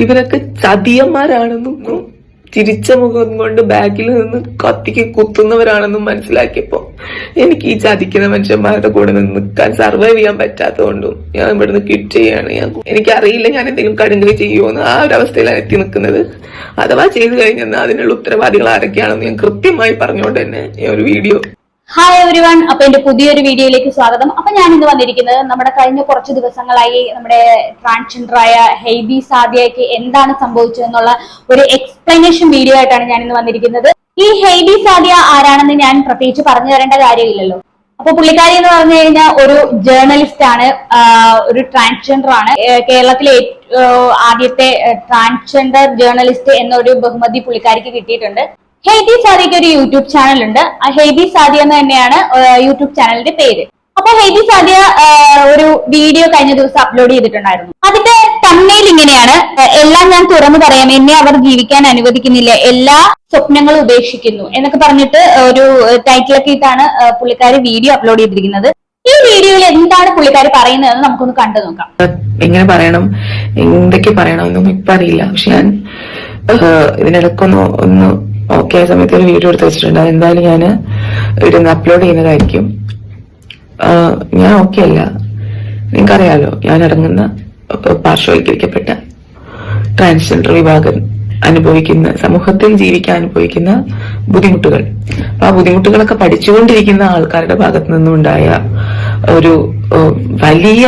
ഇവരൊക്കെ ചതിയന്മാരാണെന്നും ചിരിച്ച മുഖം കൊണ്ട് ബാക്കിൽ നിന്ന് കത്തിക്ക് കുത്തുന്നവരാണെന്നും മനസ്സിലാക്കിയപ്പോ എനിക്ക് ഈ ചതിക്കുന്ന മനുഷ്യന്മാരുടെ കൂടെ നിന്ന് നിൽക്കാൻ സർവൈവ് ചെയ്യാൻ പറ്റാത്തതുകൊണ്ടും ഞാൻ ഇവിടുന്ന് കിറ്റ് ചെയ്യാണ്. ഞാൻ എനിക്കറിയില്ല ഞാൻ എന്തെങ്കിലും കടുങ്കലി ചെയ്യുമോന്ന് ആ ഒരു അവസ്ഥയിലാണ് എത്തി നിൽക്കുന്നത്. അഥവാ ചെയ്തു കഴിഞ്ഞാൽ അതിനുള്ള ഉത്തരവാദികൾ ആരൊക്കെയാണെന്ന് ഞാൻ കൃത്യമായി പറഞ്ഞുകൊണ്ട് തന്നെ ഈ ഒരു വീഡിയോ ഹായ് എവരി വൺ അപ്പൊ എന്റെ പുതിയൊരു വീഡിയോയിലേക്ക് സ്വാഗതം. അപ്പൊ ഞാൻ ഇന്ന് വന്നിരിക്കുന്നത് നമ്മുടെ കഴിഞ്ഞ കുറച്ച് ദിവസങ്ങളായി നമ്മുടെ ട്രാൻസ്ജെൻഡറായ ഹെയ്ബി സാദിയയ്ക്ക് എന്താണ് സംഭവിച്ചതെന്നുള്ള ഒരു എക്സ്പ്ലനേഷൻ വീഡിയോ ആയിട്ടാണ് ഞാൻ ഇന്ന് വന്നിരിക്കുന്നത്. ഈ ഹെയ്ബി സാദിയ ആരാണെന്ന് ഞാൻ പ്രത്യേകിച്ച് പറഞ്ഞു തരേണ്ട കാര്യമില്ലല്ലോ. അപ്പൊ പുള്ളിക്കാരി എന്ന് പറഞ്ഞു കഴിഞ്ഞാൽ ഒരു ജേർണലിസ്റ്റ് ആണ് ഒരു ട്രാൻസ്ജെൻഡർ ആണ്. കേരളത്തിലെ ആദ്യത്തെ ട്രാൻസ്ജെൻഡർ ജേർണലിസ്റ്റ് എന്നൊരു ബഹുമതി പുള്ളിക്കാരിക്ക് കിട്ടിയിട്ടുണ്ട്. ഹെയ്ബി സാദിക്ക് ഒരു യൂട്യൂബ് ചാനൽ ഉണ്ട് ഹെയ്ബി സാദിയ എന്ന് തന്നെയാണ് യൂട്യൂബ് ചാനലിന്റെ പേര്. അപ്പൊ ഹെയ്ബി സാദിയ ഒരു വീഡിയോ കഴിഞ്ഞ ദിവസം അപ്ലോഡ് ചെയ്തിട്ടുണ്ടായിരുന്നു. അതിന്റെ തമ്മയിൽ ഇങ്ങനെയാണ്. എല്ലാം ഞാൻ തുറന്നു പറയാം. എന്നെ അവർ ജീവിക്കാൻ അനുവദിക്കുന്നില്ല. എല്ലാ സ്വപ്നങ്ങളും ഉപേക്ഷിക്കുന്നു എന്നൊക്കെ പറഞ്ഞിട്ട് ഒരു ടൈറ്റിലൊക്കെ ഇട്ടാണ് പുള്ളിക്കാരി വീഡിയോ അപ്ലോഡ് ചെയ്തിരിക്കുന്നത്. ഈ വീഡിയോയിൽ എന്താണ് പുള്ളിക്കാരി പറയുന്നതെന്ന് നമുക്കൊന്ന് കണ്ടു നോക്കാം. എങ്ങനെ പറയണം? എന്തൊക്കെ പറയണമെന്നും ഇപ്പൊ അറിയില്ല. പക്ഷെ ഞാൻ ആഹ്, ഒന്ന് ഓക്കെ ആയ സമയത്ത് ഒരു വീഡിയോ എടുത്ത് വെച്ചിട്ടുണ്ട്. അതെന്തായാലും ഞാൻ ഇവിടുന്ന് അപ്ലോഡ് ചെയ്യുന്നതായിരിക്കും. ഞാൻ ഓക്കെ അല്ല. നിങ്ങൾക്കറിയാലോ ഞാൻ ഇറങ്ങുന്ന ആഹ്, പാർശ്വവൽക്കരിക്കപ്പെട്ട ട്രാൻസ്ജെൻഡർ വിഭാഗം അനുഭവിക്കുന്ന സമൂഹത്തിൽ ജീവിക്കാൻ അനുഭവിക്കുന്ന ബുദ്ധിമുട്ടുകൾ. ആ ബുദ്ധിമുട്ടുകളൊക്കെ പഠിച്ചുകൊണ്ടിരിക്കുന്ന ആൾക്കാരുടെ ഭാഗത്തു നിന്നുണ്ടായ ഒരു വലിയ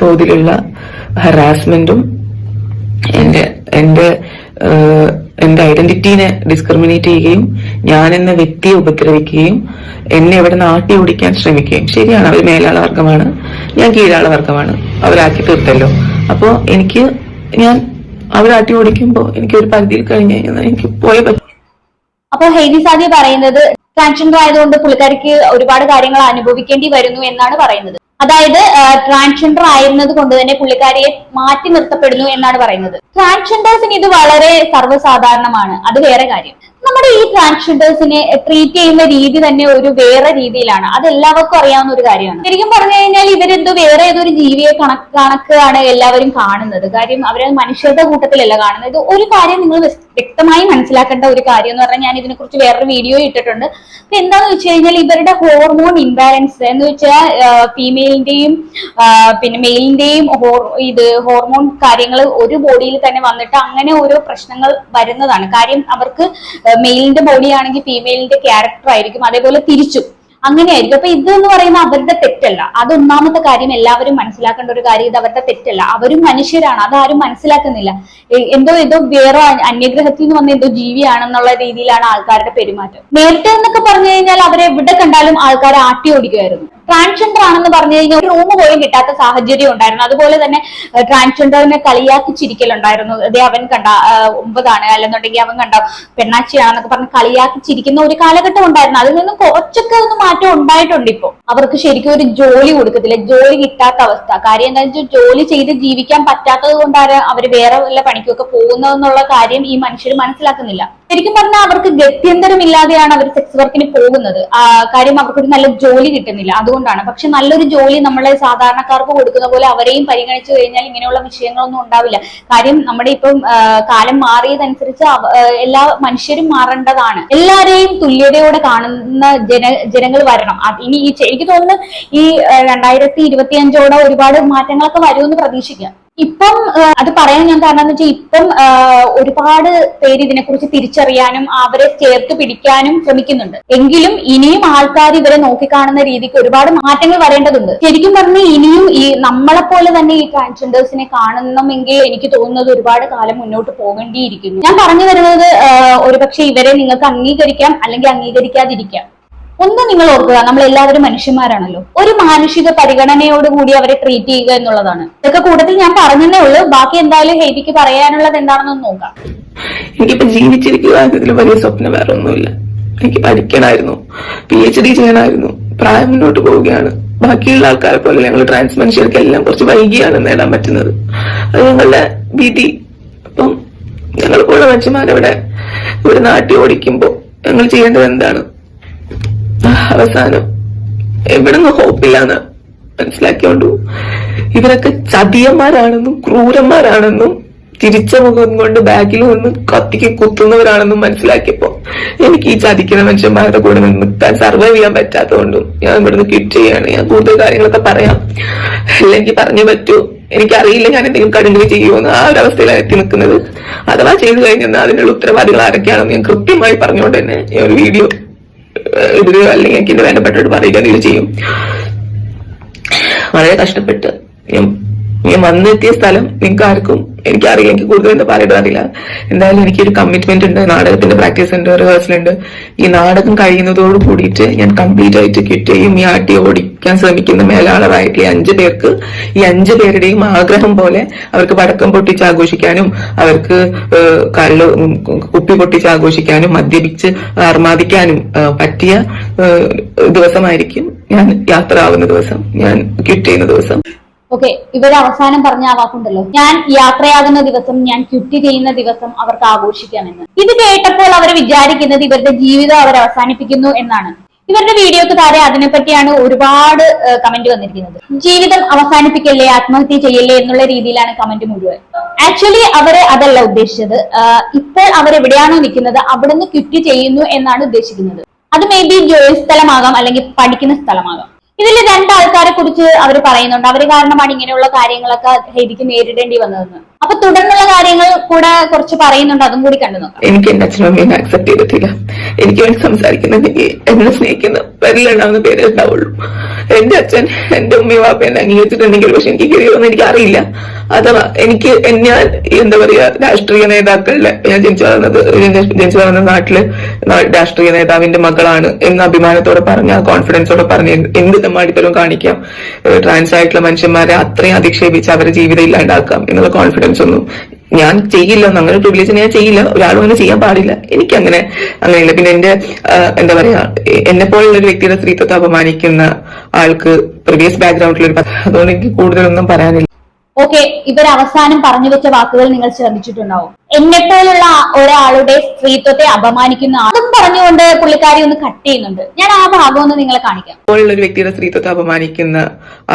തോതിലുള്ള ഹറാസ്മെന്റും എന്റെ എന്റെ എന്റെ ഐഡന്റിറ്റീനെ ഡിസ്ക്രിമിനേറ്റ് ചെയ്യുകയും ഞാൻ എന്ന വ്യക്തിയെ ഉപദ്രവിക്കുകയും എന്നെ ഇവിടെ നാട്ടി ഓടിക്കാൻ ശ്രമിക്കുകയും ശരിയാണ് അവർ മേലാള വർഗമാണ് ഞാൻ കീഴാള വർഗമാണ് അവരാക്കി തീർത്തല്ലോ. അപ്പോ എനിക്ക് ഞാൻ അവരാട്ടി ഓടിക്കുമ്പോ എനിക്ക് ഒരു പരിധിയിൽ കഴിഞ്ഞു കഴിഞ്ഞാൽ എനിക്ക് പോയ പറ്റും. അപ്പൊ ഹെയ്ദി സാദി പറയുന്നത് ട്രാൻസ്ജെൻഡർ ആയതുകൊണ്ട് പുള്ളിക്കാരിക്ക് ഒരുപാട് കാര്യങ്ങൾ അനുഭവിക്കേണ്ടി വരുന്നു എന്നാണ് പറയുന്നത്. അതായത് ട്രാൻസ്ജെൻഡർ ആയിരുന്നത് കൊണ്ട് തന്നെ പുള്ളിക്കാരിയെ മാറ്റി നിർത്തപ്പെടുന്നു എന്നാണ് പറയുന്നത്. ട്രാൻസ്ജെൻഡേഴ്സിന് ഇത് വളരെ സർവസാധാരണമാണ്. അത് വേറെ കാര്യം. നമ്മുടെ ഈ ട്രാൻസ്ജെൻഡേഴ്സിനെ ട്രീറ്റ് ചെയ്യുന്ന രീതി തന്നെ ഒരു വേറെ രീതിയിലാണ്. അത് എല്ലാവർക്കും അറിയാവുന്ന ഒരു കാര്യമാണ്. ശരിക്കും പറഞ്ഞു കഴിഞ്ഞാൽ ഇവരെന്തോ വേറെ ഏതൊരു ജീവിയെ കണക്ക് കണക്കാണ് എല്ലാവരും കാണുന്നത്. കാര്യം അവരെ മനുഷ്യരുടെ കൂട്ടത്തിലല്ല കാണുന്നത്. ഒരു കാര്യം നിങ്ങൾ വ്യക്തമായി മനസ്സിലാക്കേണ്ട ഒരു കാര്യം എന്ന് പറഞ്ഞാൽ ഞാൻ ഇതിനെക്കുറിച്ച് വേറൊരു വീഡിയോ ഇട്ടിട്ടുണ്ട്. അപ്പൊ എന്താന്ന് വെച്ച് കഴിഞ്ഞാൽ ഇവരുടെ ഹോർമോൺ ഇംബാലൻസ് എന്ന് വെച്ചാൽ ഫീമെയിലിന്റെയും പിന്നെ മെയിലിന്റെയും ഇത് ഹോർമോൺ കാര്യങ്ങൾ ഒരു ബോഡിയിൽ തന്നെ വന്നിട്ട് അങ്ങനെ ഓരോ പ്രശ്നങ്ങൾ വരുന്നതാണ്. കാര്യം അവർക്ക് മെയിലിന്റെ ബോഡി ആണെങ്കിൽ ഫീമെയിലിന്റെ ക്യാരക്ടർ ആയിരിക്കും. അതേപോലെ തിരിച്ചും. അങ്ങനെയായിരിക്കും. അപ്പൊ ഇത് എന്ന് പറയുന്നത് അവരുടെ തെറ്റല്ല. അത് ഒന്നാമത്തെ കാര്യം എല്ലാവരും മനസ്സിലാക്കേണ്ട ഒരു കാര്യം ഇത് അവരുടെ തെറ്റല്ല. അവരും മനുഷ്യരാണ്. അതാരും മനസ്സിലാക്കുന്നില്ല. എന്തോ ഏതോ വേറെ അന്യഗ്രഹത്തിൽ നിന്ന് വന്ന എന്തോ ജീവിയാണെന്നുള്ള രീതിയിലാണ് ആൾക്കാരുടെ പെരുമാറ്റം. നേരത്തെ എന്നൊക്കെ പറഞ്ഞു കഴിഞ്ഞാൽ അവരെ എവിടെ കണ്ടാലും ആൾക്കാരെ ആട്ടി ഓടിക്കുമായിരുന്നു. ട്രാൻസ്ജെൻഡർ ആണെന്ന് പറഞ്ഞു കഴിഞ്ഞാൽ ഒരു റൂം പോലും കിട്ടാത്ത സാഹചര്യം ഉണ്ടായിരുന്നു. അതുപോലെ തന്നെ ട്രാൻസ്ജെൻഡറിനെ കളിയാക്കി ചിരിക്കലുണ്ടായിരുന്നു അതേ അവൻ കണ്ട ഒമ്പതാണ്. അല്ലെന്നുണ്ടെങ്കിൽ അവൻ കണ്ട പെണ്ണാച്ചിയാണെന്നൊക്കെ പറഞ്ഞ് കളിയാക്കി ചിരിക്കുന്ന ഒരു കാലഘട്ടം ഉണ്ടായിരുന്നു. അതിൽ നിന്നും കുറച്ചൊക്കെ ഒന്ന് മാറ്റം ഉണ്ടായിട്ടുണ്ട് ഇപ്പോൾ. അവർക്ക് ശരിക്കും ഒരു ജോലി കൊടുക്കത്തില്ല. ജോലി കിട്ടാത്ത അവസ്ഥ. കാര്യം എന്താ വെച്ചാൽ ജോലി ചെയ്ത് ജീവിക്കാൻ പറ്റാത്തത് കൊണ്ടാണ് അവർ വേറെ വല്ല പണിക്കൊക്കെ പോകുന്നതെന്നുള്ള കാര്യം ഈ മനുഷ്യർ മനസ്സിലാക്കുന്നില്ല. ശരിക്കും പറഞ്ഞാൽ അവർക്ക് ഗത്യന്തരമില്ലാതെയാണ് അവർ സെക്സ് വർക്കിന് പോകുന്നത്. കാര്യം അവർക്കൊരു നല്ല ജോലി കിട്ടുന്നില്ല. അതുകൊണ്ടാണ്. പക്ഷെ നല്ലൊരു ജോലി നമ്മളെ സാധാരണക്കാർക്ക് കൊടുക്കുന്ന പോലെ അവരെയും പരിഗണിച്ചു കഴിഞ്ഞാൽ ഇങ്ങനെയുള്ള വിഷയങ്ങളൊന്നും ഉണ്ടാവില്ല. കാര്യം നമ്മുടെ ഇപ്പം കാലം മാറിയതനുസരിച്ച് എല്ലാ മനുഷ്യരും മാറേണ്ടതാണ്. എല്ലാവരെയും തുല്യതയോടെ കാണുന്ന ജന ജനങ്ങൾ വരണം. ഇനി എനിക്ക് തോന്നുന്നു ഈ രണ്ടായിരത്തി ഇരുപത്തി അഞ്ചോടെ ഒരുപാട് മാറ്റങ്ങളൊക്കെ വരുമെന്ന് പ്രതീക്ഷിക്കാം. ഇപ്പം അത് പറയാൻ ഞാൻ കാരണം എന്ന് വെച്ചാൽ ഇപ്പം ഒരുപാട് പേര് ഇതിനെക്കുറിച്ച് തിരിച്ചറിയാനും അവരെ ചേർത്ത് പിടിക്കാനും ശ്രമിക്കുന്നുണ്ട്. എങ്കിലും ഇനിയും ആൾക്കാർ ഇവരെ നോക്കിക്കാണുന്ന രീതിക്ക് ഒരുപാട് മാറ്റങ്ങൾ വരേണ്ടതുണ്ട്. ശരിക്കും പറഞ്ഞാൽ ഇനിയും ഈ നമ്മളെ പോലെ തന്നെ ഈ ട്രാൻസ്ജെൻഡേഴ്സിനെ കാണണമെങ്കിൽ എനിക്ക് തോന്നുന്നത് ഒരുപാട് കാലം മുന്നോട്ട് പോകേണ്ടിയിരിക്കുന്നു. ഞാൻ പറഞ്ഞു വരുന്നത് ഒരുപക്ഷെ ഇവരെ നിങ്ങൾക്ക് അംഗീകരിക്കാം അല്ലെങ്കിൽ അംഗീകരിക്കാതിരിക്കാം. ഒന്ന് നിങ്ങൾ ഓർക്കുക നമ്മൾ എല്ലാവരും മനുഷ്യന്മാരാണല്ലോ. ഒരു മാനുഷിക പരിഗണനയോട് കൂടി അവരെ ട്രീറ്റ് ചെയ്യുക എന്നുള്ളതാണ്. ഇതൊക്കെ കൂടുതൽ ഞാൻ പറഞ്ഞതേ ഉള്ളൂ. ബാക്കി എന്തായാലും ഹേബിക്ക് പറയാനുള്ളത് എന്താണെന്ന് നോക്കാം. എനിക്കിപ്പോ ജീവിച്ചിരിക്കുക വലിയ സ്വപ്നം വേറെ ഒന്നുമില്ല എനിക്ക് പഠിക്കണമായിരുന്നു. പി എച്ച് ഡി ചെയ്യണമായിരുന്നു പ്രായം മുന്നോട്ട് പോവുകയാണ്. ബാക്കിയുള്ള ആൾക്കാരെ പോലെ ഞങ്ങൾ ട്രാൻസ് മനുഷ്യർക്ക് എല്ലാം കുറച്ച് വൈകിയാണ് നേടാൻ പറ്റുന്നത്. അത് ഞങ്ങളുടെ വിധി. അപ്പം ഞങ്ങൾ പോലെ മനുഷ്യന്മാരവിടെ ഇവിടെ നാട്ടി ഓടിക്കുമ്പോ ഞങ്ങൾ ചെയ്യേണ്ടത് എന്താണ്? അവസാനം എവിടുന്ന് ഹോപ്പില്ലാന്ന് മനസ്സിലാക്കിയോണ്ടു. ഇവരൊക്കെ ചതിയന്മാരാണെന്നും ക്രൂരന്മാരാണെന്നും തിരിച്ച മുഖം കൊണ്ട് ബാഗിൽ നിന്ന് കത്തിക്ക് കുത്തുന്നവരാണെന്നും മനസ്സിലാക്കിയപ്പോ എനിക്ക് ഈ ചതിക്കുന്ന മനുഷ്യന്മാരുടെ കൂടെ നിൽക്കാൻ സർവൈവ് ചെയ്യാൻ പറ്റാത്തതുകൊണ്ടും ഞാൻ ഇവിടുന്ന് ക്വിറ്റ് ചെയ്യാണ് ഞാൻ കൂടുതൽ കാര്യങ്ങളൊക്കെ പറയാം. അല്ലെങ്കിൽ പറഞ്ഞു പറ്റൂ. എനിക്കറിയില്ല ഞാൻ എന്തെങ്കിലും കടുങ്കി ചെയ്യുമെന്ന് ആ ഒരു അവസ്ഥയിലാണ് എത്തി നിൽക്കുന്നത്. അഥവാ ചെയ്തു കഴിഞ്ഞാൽ അതിനുള്ള ഉത്തരവാദികൾ ആരൊക്കെയാണെന്ന് ഞാൻ കൃത്യമായി പറഞ്ഞുകൊണ്ട് തന്നെ ഈ ഒരു വീഡിയോ ഇതിൽ അല്ലെങ്കിൽ എനിക്ക് ഇത് വേണ്ടപ്പെട്ടവരോട് പറയുക എന്തെങ്കിലും ചെയ്യും. വളരെ കഷ്ടപ്പെട്ട് ഞാൻ ഞാൻ വന്നെത്തിയ സ്ഥലം നിങ്ങൾക്ക് ആർക്കും എനിക്കറിയില്ല എനിക്ക് കൂടുതൽ എന്താ പറയുന്നത് അറിയില്ല. എന്തായാലും എനിക്കൊരു കമ്മിറ്റ്മെന്റ് ഉണ്ട് നാടകത്തിന്റെ പ്രാക്ടീസ് ഉണ്ട് റിഹേഴ്സൽ ഉണ്ട്. ഈ നാടകം കഴിയുന്നതോട് കൂടിയിട്ട് ഞാൻ കംപ്ലീറ്റ് ആയിട്ട് ക്വിറ്റ് ചെയ്യും ഈ ആട്ടി ഓടിക്കാൻ ശ്രമിക്കുന്ന മേലാളറായിട്ട് ഈ അഞ്ചു പേർക്ക് ഈ അഞ്ചു പേരുടെയും ആഗ്രഹം പോലെ അവർക്ക് പടക്കം പൊട്ടിച്ച് ആഘോഷിക്കാനും അവർക്ക് കള്ള് കുപ്പി പൊട്ടിച്ച് ആഘോഷിക്കാനും മദ്യപിച്ച് ആർമാദിക്കാനും പറ്റിയ ദിവസമായിരിക്കും ഞാൻ യാത്ര ആവുന്ന ദിവസം ഞാൻ ക്വിറ്റ് ചെയ്യുന്ന ദിവസം. ഓക്കെ ഇവർ അവസാനം പറഞ്ഞ ആ വാക്കുണ്ടല്ലോ. ഞാൻ യാത്രയാകുന്ന ദിവസം ഞാൻ ക്വിറ്റ് ചെയ്യുന്ന ദിവസം അവർക്ക് ആഘോഷിക്കാമെന്ന്. ഇത് കേട്ടപ്പോൾ അവർ വിചാരിക്കുന്നത് ഇവരുടെ ജീവിതം അവർ അവസാനിപ്പിക്കുന്നു എന്നാണ്. ഇവരുടെ വീഡിയോക്ക് താഴെ അതിനെപ്പറ്റിയാണ് ഒരുപാട് കമന്റ് വന്നിരിക്കുന്നത്. ജീവിതം അവസാനിപ്പിക്കല്ലേ ആത്മഹത്യ ചെയ്യല്ലേ എന്നുള്ള രീതിയിലാണ് കമന്റ് മുഴുവൻ. ആക്ച്വലി അവർ അതല്ല ഉദ്ദേശിച്ചത്. ഇപ്പോൾ അവർ എവിടെയാണോ നിൽക്കുന്നത് അവിടുന്ന് ക്വിറ്റ് ചെയ്യുന്നു എന്നാണ് ഉദ്ദേശിക്കുന്നത്. അത് മേ ബി ജോലി സ്ഥലമാകാം അല്ലെങ്കിൽ പഠിക്കുന്ന സ്ഥലമാകാം. ഇതിൽ രണ്ടാൾക്കാരെ കുറിച്ച് അവർ പറയുന്നുണ്ട്. അവർ കാരണമാണ് ഇങ്ങനെയുള്ള കാര്യങ്ങളൊക്കെ ഹെയ്തിക്ക് നേരിടേണ്ടി വന്നതെന്ന്. അപ്പൊ തുടർന്നുള്ള കാര്യങ്ങൾ കൂടെ കുറച്ച് പറയുന്നുണ്ട് അതും കൂടി കണ്ടു നോക്കാം. എനിക്ക് എന്റെ അച്ഛനും അമ്മയും ആക്സെപ്റ്റ് ചെയ്തിട്ടില്ല. എനിക്ക് വേണ്ടി സംസാരിക്കുന്നുണ്ടെങ്കിൽ എന്നെ സ്നേഹിക്കുന്ന പേരിലുണ്ടാവുന്ന പേര് ഉണ്ടാവുള്ളൂ. എന്റെ അച്ഛൻ എന്റെ ഉമ്മയും വാപ്പ എന്നെ അംഗീകരിച്ചിട്ടുണ്ടെങ്കിൽ പക്ഷെ എനിക്ക് കഴിയുമെന്ന് എനിക്ക് അറിയില്ല അഥവാ എനിക്ക് ഞാൻ എന്താ പറയാ രാഷ്ട്രീയ നേതാക്കളുടെ ഞാൻ ജനിച്ചു വളർന്നത് ജനിച്ചു വളർന്ന നാട്ടിൽ രാഷ്ട്രീയ നേതാവിന്റെ മകളാണ് എന്ന് അഭിമാനത്തോടെ പറഞ്ഞ കോൺഫിഡൻസോടെ പറഞ്ഞ് എന്ത് തെമ്മാടിത്തരവും കാണിക്കാം. ട്രാൻസ് ആയിട്ടുള്ള മനുഷ്യന്മാരെ അത്രയും അധിക്ഷേപിച്ച് അവരെ ജീവിതം ഇല്ലാണ്ടാക്കാം എന്നുള്ള കോൺഫിഡൻസ് ഒന്നും ഞാൻ ചെയ്യില്ല അങ്ങനെ അങ്ങനെ പ്രിവിലേജ് ഞാൻ ചെയ്യില്ല. ഒരാളും അങ്ങനെ ചെയ്യാൻ പാടില്ല. എനിക്ക് അങ്ങനെ അങ്ങനെയില്ല. പിന്നെ എന്റെ എന്താ പറയാ എന്നെ പോലുള്ള ഒരു വ്യക്തിയുടെ സ്ത്രീത്വത്തെ അപമാനിക്കുന്ന ആൾക്ക് പ്രീവിയസ് ബാക്ക്ഗ്രൗണ്ടിൽ ഒരു അതുകൊണ്ട് എനിക്ക് കൂടുതലൊന്നും പറയാനില്ല. ഓക്കെ ഇവർ അവസാനം പറഞ്ഞു വെച്ച വാക്കുകൾ നിങ്ങൾ ശ്രദ്ധിച്ചിട്ടുണ്ടാവും. എന്നെ പോലുള്ള ഒരാളുടെ സ്ത്രീത്വത്തെ അപമാനിക്കുന്ന ആളും അതും പറഞ്ഞുകൊണ്ട് പുള്ളിക്കാരി ഒന്ന് കട്ട് ചെയ്യുന്നുണ്ട്. ഞാൻ ആ ഭാഗം ഒന്ന് നിങ്ങളെ കാണിക്കാം. ഒരു വ്യക്തിയുടെ സ്ത്രീത്വത്തെ അപമാനിക്കുന്ന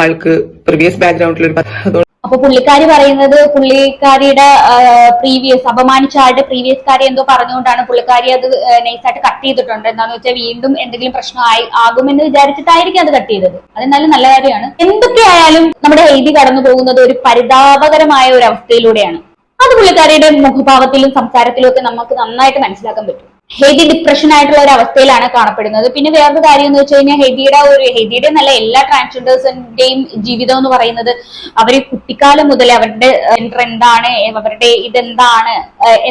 ആൾക്ക് പ്രീവിയസ് ബാക്ക്ഗ്രൗണ്ടിൽ ഒരു അതുകൊണ്ട് അപ്പൊ പുള്ളിക്കാരി പറയുന്നത് പുള്ളിക്കാരിയുടെ പ്രീവിയസ് അപമാനിച്ച ആളുടെ പ്രീവിയസ് കാര്യം എന്തോ പറഞ്ഞുകൊണ്ടാണ് പുള്ളിക്കാരി അത് നൈസായിട്ട് കട്ട് ചെയ്തിട്ടുണ്ട്. എന്താന്ന് വെച്ചാൽ വീണ്ടും എന്തെങ്കിലും പ്രശ്നമായി ആകുമെന്ന് വിചാരിച്ചിട്ടായിരിക്കും അത് കട്ട് ചെയ്തത്. അത് എന്നാലും നല്ല കാര്യമാണ്. എന്തൊക്കെയായാലും നമ്മുടെ എഴുതി കടന്നു പോകുന്നത് ഒരു പരിതാപകരമായ ഒരു അവസ്ഥയിലൂടെയാണ്. അത് പുള്ളിക്കാരിയുടെ മുഖഭാവത്തിലും സംസാരത്തിലും ഒക്കെ നമുക്ക് നന്നായിട്ട് മനസ്സിലാക്കാൻ പറ്റും. ഹെയ്തി ഡിപ്രഷൻ ആയിട്ടുള്ള ഒരു അവസ്ഥയിലാണ് കാണപ്പെടുന്നത്. പിന്നെ വേറൊരു കാര്യം എന്ന് വെച്ച് കഴിഞ്ഞാൽ ഹെയ്തിയുടെ ഒരു ഹെയ്തിയുടെ നല്ല എല്ലാ ട്രാൻസ്ജെൻഡേഴ്സിന്റെയും ജീവിതം എന്ന് പറയുന്നത് അവർ കുട്ടിക്കാലം മുതൽ അവരുടെ എന്താണ് അവരുടെ ഇതെന്താണ്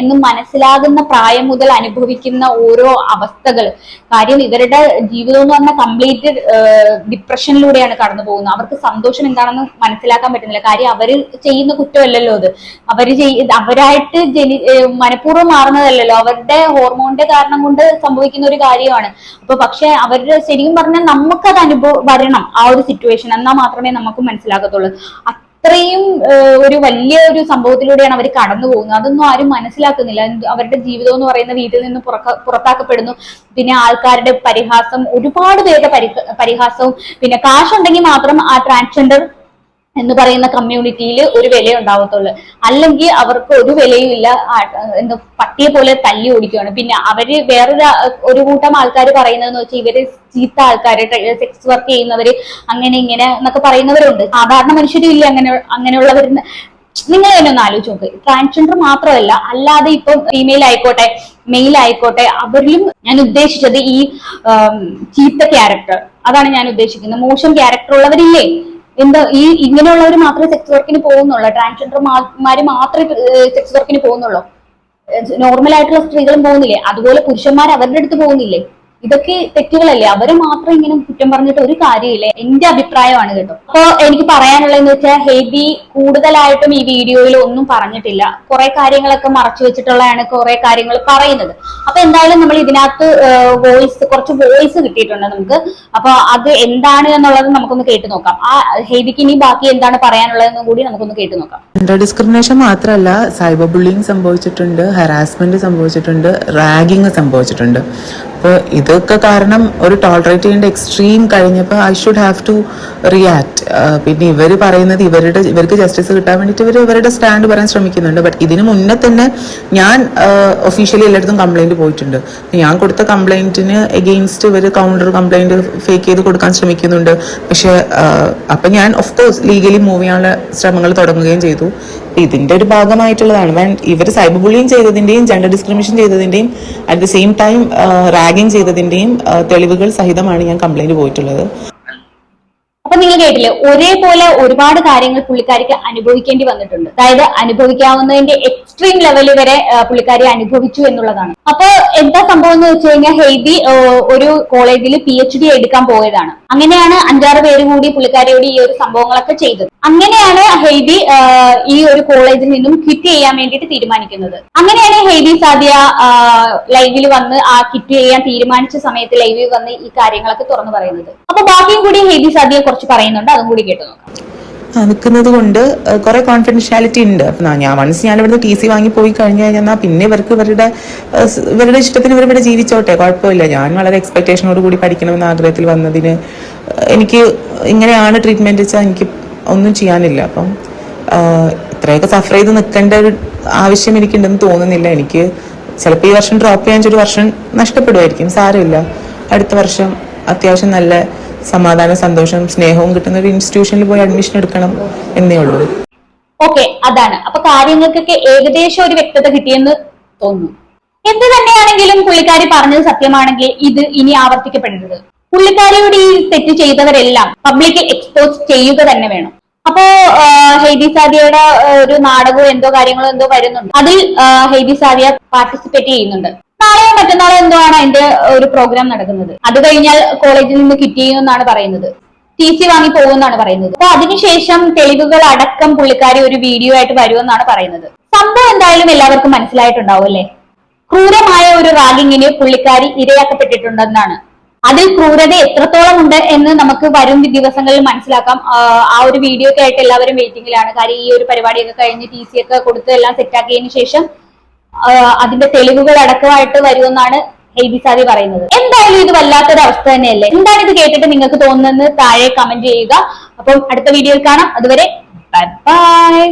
എന്ന് മനസ്സിലാകുന്ന പ്രായം മുതൽ അനുഭവിക്കുന്ന ഓരോ അവസ്ഥകൾ. കാര്യം ഇവരുടെ ജീവിതം എന്ന് പറഞ്ഞാൽ കംപ്ലീറ്റ് ഡിപ്രഷനിലൂടെയാണ് കടന്നു പോകുന്നത്. അവർക്ക് സന്തോഷം എന്താണെന്ന് മനസ്സിലാക്കാൻ പറ്റുന്നില്ല. കാര്യം അവർ ചെയ്യുന്ന കുറ്റമല്ലല്ലോ അത്. ചെയ് അവരായിട്ട് ജനി മനഃപൂർവം മാറുന്നതല്ലല്ലോ. അവരുടെ ഹോർമോണിന്റെ കാരണം കൊണ്ട് സംഭവിക്കുന്ന ഒരു കാര്യമാണ്. അപ്പൊ പക്ഷെ അവരുടെ ശരിക്കും പറഞ്ഞാൽ നമുക്കത് അനുഭവം വരണം ആ ഒരു സിറ്റുവേഷൻ എന്നാൽ മാത്രമേ നമുക്ക് മനസ്സിലാക്കത്തുള്ളൂ അത്രയും ഒരു വലിയ ഒരു സംഭവത്തിലൂടെയാണ് അവർ കടന്നു പോകുന്നത്. അതൊന്നും ആരും മനസ്സിലാക്കുന്നില്ല. അവരുടെ ജീവിതം എന്ന് പറയുന്ന വീട്ടിൽ നിന്ന് പുറത്താക്കപ്പെടുന്നു. പിന്നെ ആൾക്കാരുടെ പരിഹാസം ഒരുപാട് പേരുടെ പരിഹാസവും പിന്നെ കാശുണ്ടെങ്കിൽ മാത്രം ആ ട്രാൻസ്ജെൻഡർ എന്ന് പറയുന്ന കമ്മ്യൂണിറ്റിയിൽ ഒരു വില ഉണ്ടാവത്തുള്ളൂ. അല്ലെങ്കിൽ അവർക്ക് ഒരു വിലയും ഇല്ല എന്താ പട്ടിയെ പോലെ തല്ലി ഓടിക്കുകയാണ്. പിന്നെ അവർ വേറൊരു ഒരു കൂട്ടം ആൾക്കാർ പറയുന്നതെന്ന് വെച്ചാൽ ഇവർ ചീത്ത ആൾക്കാർ സെക്സ് വർക്ക് ചെയ്യുന്നവര് അങ്ങനെ ഇങ്ങനെ എന്നൊക്കെ പറയുന്നവരുണ്ട്. സാധാരണ മനുഷ്യരും ഇല്ല അങ്ങനെ അങ്ങനെയുള്ളവർ നിങ്ങൾ തന്നെ ഒന്ന് ആലോചിച്ച് നോക്ക്. ട്രാൻസ്ജെൻഡർ മാത്രമല്ല അല്ലാതെ ഇപ്പം ഫീമെയിൽ ആയിക്കോട്ടെ മെയിൽ ആയിക്കോട്ടെ അവരിലും ഞാൻ ഉദ്ദേശിച്ചത് ഈ ചീത്ത ക്യാരക്ടർ അതാണ് ഞാൻ ഉദ്ദേശിക്കുന്നത്. മോശം ക്യാരക്ടർ ഉള്ളവരില്ലേ? എന്താ ഈ ഇങ്ങനെയുള്ളവർ മാത്രമേ സെക്സ് വർക്കിന് പോകുന്നുള്ളൂ. ട്രാൻസ്ജെൻഡർമാര് മാത്രമേ സെക്സ് വർക്കിന് പോകുന്നുള്ളൂ. നോർമൽ ആയിട്ടുള്ള സ്ത്രീകളും പോകുന്നില്ലേ? അതുപോലെ പുരുഷന്മാർ അവരുടെ അടുത്ത് പോകുന്നില്ലേ? ഇതൊക്കെ തെറ്റുകളല്ലേ? അവർ മാത്രം ഇങ്ങനെ കുറ്റം പറഞ്ഞിട്ട് ഒരു കാര്യമില്ല. എന്റെ അഭിപ്രായമാണ് കേട്ടോ. അപ്പൊ എനിക്ക് പറയാനുള്ളതെന്ന് വെച്ചാൽ ഹെബി കൂടുതലായിട്ടും ഈ വീഡിയോയിൽ ഒന്നും പറഞ്ഞിട്ടില്ല. കുറെ കാര്യങ്ങളൊക്കെ മറച്ചു വെച്ചിട്ടുള്ളതാണ് കുറെ കാര്യങ്ങൾ പറയുന്നത്. അപ്പൊ എന്തായാലും നമ്മൾ ഇതിനകത്ത് വോയിസ് കുറച്ച് വോയിസ് കിട്ടിയിട്ടുണ്ട് നമുക്ക്. അപ്പൊ അത് എന്താണ് എന്നുള്ളത് നമുക്കൊന്ന് കേട്ടു നോക്കാം. ആ ഹെബിക്ക് ഇനി ബാക്കി എന്താണ് പറയാനുള്ളതെന്നും കൂടി നമുക്കൊന്ന് കേട്ടു നോക്കാം. ഡിസ്ക്രിമിനേഷൻ മാത്രമല്ല സൈബർ ബുള്ളിങ് സംഭവിച്ചിട്ടുണ്ട് ഹറാസ്മെന്റ് സംഭവിച്ചിട്ടുണ്ട് റാഗിങ് സംഭവിച്ചിട്ടുണ്ട്. അപ്പോൾ ഇതൊക്കെ കാരണം ഒരു ടോളറേറ്റ് ചെയ്യേണ്ട എക്സ്ട്രീം കഴിഞ്ഞപ്പോൾ I should have to react പിന്നെ ഇവർ പറയുന്നത് ഇവരുടെ ഇവർക്ക് ജസ്റ്റിസ് കിട്ടാൻ വേണ്ടിയിട്ട് ഇവർ ഇവരുടെ സ്റ്റാൻഡ് പറയാൻ ശ്രമിക്കുന്നുണ്ട്. ബട്ട് ഇതിനു മുന്നേ തന്നെ ഞാൻ ഒഫീഷ്യലി എല്ലായിടത്തും കംപ്ലൈന്റ് പോയിട്ടുണ്ട്. ഞാൻ കൊടുത്ത കംപ്ലൈന്റിന് എഗെയിൻസ്റ്റ് ഇവർ കൗണ്ടർ കംപ്ലൈന്റ് ഫേക്ക് ചെയ്ത് കൊടുക്കാൻ ശ്രമിക്കുന്നുണ്ട്. പക്ഷേ അപ്പം ഞാൻ ഓഫ് കോഴ്സ് ലീഗലി മൂവ് ചെയ്യാനുള്ള ശ്രമങ്ങൾ തുടങ്ങുകയും ചെയ്തു. ഇതിന്റെ ഒരു ഭാഗമായിട്ടുള്ളതാണ്. വേണ്ട ഇവർ സൈബർ ബുള്ളിങ് ചെയ്തതിന്റെയും gender discrimination ചെയ്തതിന്റെയും at the same time ragging ചെയ്തതിന്റെയും തെളിവുകൾ സഹിതമാണ് ഞാൻ കംപ്ലൈന്റ് പോയിട്ടുള്ളത്. അപ്പൊ നിങ്ങൾ കേട്ടില്ലേ ഒരേപോലെ ഒരുപാട് കാര്യങ്ങൾ പുള്ളിക്കാരിക്ക് അനുഭവിക്കേണ്ടി വന്നിട്ടുണ്ട്. അതായത് അനുഭവിക്കാവുന്നതിന്റെ എക്സ്ട്രീം ലെവൽ വരെ പുള്ളിക്കാരി അനുഭവിച്ചു എന്നുള്ളതാണ്. അപ്പൊ എന്താ സംഭവം എന്ന് വെച്ച് കഴിഞ്ഞാൽ ഹെയ്ബി ഒരു കോളേജിൽ പി എച്ച് ഡി എടുക്കാൻ പോയതാണ്. അങ്ങനെയാണ് അഞ്ചാറ് പേര് കൂടി പുള്ളിക്കാരിയോട് ഈ ഒരു സംഭവങ്ങളൊക്കെ ചെയ്തത്. അങ്ങനെയാണ് ഹെയ്ബി ഈ ഒരു കോളേജിൽ നിന്നും ക്വിറ്റ് ചെയ്യാൻ വേണ്ടിയിട്ട് തീരുമാനിക്കുന്നത്. അങ്ങനെയാണ് ഹെയ്ബി സാദിയ ലൈവിൽ വന്ന് ആ ക്വിറ്റ് ചെയ്യാൻ തീരുമാനിച്ച സമയത്ത് ലൈവിൽ വന്ന് ഈ കാര്യങ്ങളൊക്കെ തുറന്നു പറയുന്നത്. അപ്പൊ ബാക്കിയും കൂടി ഹെയ്ബി സാദിയ കുറിച്ച് പറയുന്നുണ്ട്. അതും കൂടി കേട്ടു നോക്കാം. നിൽക്കുന്നത് കൊണ്ട് കുറെ കോൺഫിഡൻഷ്യാലിറ്റി ഉണ്ട്. അപ്പം ഞാൻ മനസ്സ് ഞാൻ ഇവിടുന്ന് ടി സി വാങ്ങി പോയി കഴിഞ്ഞു കഴിഞ്ഞാൽ പിന്നെ ഇവർക്ക് ഇവരുടെ ഇവരുടെ ഇഷ്ടത്തിന് ഇവർ ജീവിച്ചോട്ടെ. കുഴപ്പമില്ല. ഞാൻ വളരെ എക്സ്പെക്ടേഷനോട് കൂടി പഠിക്കണമെന്ന ആഗ്രഹത്തിൽ വന്നതിന് എനിക്ക് ഇങ്ങനെയാണ് ട്രീറ്റ്മെന്റ് വെച്ചാൽ എനിക്ക് ഒന്നും ചെയ്യാനില്ല. അപ്പം ഇത്രയൊക്കെ സഫർ ചെയ്ത് നിൽക്കേണ്ട ഒരു ആവശ്യം എനിക്കുണ്ടെന്ന് തോന്നുന്നില്ല. എനിക്ക് ചിലപ്പോൾ ഈ വർഷം ഡ്രോപ്പ് ചെയ്യാൻ ഒരു വർഷം നഷ്ടപ്പെടുമായിരിക്കും സാരമില്ല. അടുത്ത വർഷം അത്യാവശ്യം നല്ല സമാധാനം സന്തോഷം സ്നേഹവും കിട്ടുന്ന ഒരു ഇൻസ്റ്റിറ്റ്യൂഷനിൽ പോയി അഡ്മിഷൻ എടുക്കണം എന്നേ ഉള്ളൂ. ഓക്കെ അതാണ്. അപ്പൊ കാര്യങ്ങൾക്കൊക്കെ ഏകദേശം ഒരു വ്യക്തത കിട്ടിയെന്ന് തോന്നുന്നു. എന്ത് തന്നെയാണെങ്കിലും പുള്ളിക്കാരി പറഞ്ഞത് സത്യമാണെങ്കിൽ ഇത് ഇനി ആവർത്തിക്കപ്പെടരുത്. പുള്ളിക്കാരിയോട് ഈ തെറ്റ് ചെയ്തവരെല്ലാം പബ്ലിക് എക്സ്പോസ് ചെയ്യുക തന്നെ വേണം. അപ്പോ ഹെയ്ദി സാദിയയുടെ ഒരു നാടകവും എന്തോ കാര്യങ്ങളോ എന്തോ വരുന്നുണ്ട്. അതിൽ ഹെയ്ദി സാദിയ പാർട്ടിസിപ്പേറ്റ് ചെയ്യുന്നുണ്ട്. നാളെയോ മറ്റന്നാളോ എന്തോ ആണ് അതിന്റെ ഒരു പ്രോഗ്രാം നടക്കുന്നത്. അത് കഴിഞ്ഞാൽ കോളേജിൽ നിന്ന് കിറ്റ് എന്നാണ് പറയുന്നത്. ടി സി വാങ്ങി പോകുമെന്നാണ് പറയുന്നത്. അപ്പൊ അതിനുശേഷം തെളിവുകൾ അടക്കം പുള്ളിക്കാരി ഒരു വീഡിയോ ആയിട്ട് വരുമെന്നാണ് പറയുന്നത്. സംഭവം എന്തായാലും എല്ലാവർക്കും മനസ്സിലായിട്ടുണ്ടാവും അല്ലേ? ക്രൂരമായ ഒരു റാഗിങ്ങിന് പുള്ളിക്കാരി ഇരയാക്കപ്പെട്ടിട്ടുണ്ടെന്നാണ്. അതിൽ ക്രൂരത എത്രത്തോളം ഉണ്ട് എന്ന് നമുക്ക് വരും ദിവസങ്ങളിൽ മനസ്സിലാക്കാം. ആ, ഒരു വീഡിയോ ഒക്കെ ആയിട്ട് എല്ലാവരും വെയിറ്റിംഗിലാണ് കാര്യം ഈ ഒരു പരിപാടിയൊക്കെ കഴിഞ്ഞ് ടി സി ഒക്കെ കൊടുത്ത് എല്ലാം സെറ്റാക്കിയതിനു ശേഷം അതിന്റെ തെളിവുകൾ അടക്കമായിട്ട് വരുമെന്നാണ് ഹെയ്ബിസാദി പറയുന്നത്. എന്തായാലും ഇത് വല്ലാത്തൊരു അവസ്ഥ തന്നെയല്ലേ? എന്താണ് ഇത് കേട്ടിട്ട് നിങ്ങൾക്ക് തോന്നുന്നത് താഴെ കമന്റ് ചെയ്യുക. അപ്പം അടുത്ത വീഡിയോയിൽ കാണാം. അതുവരെ ബൈ.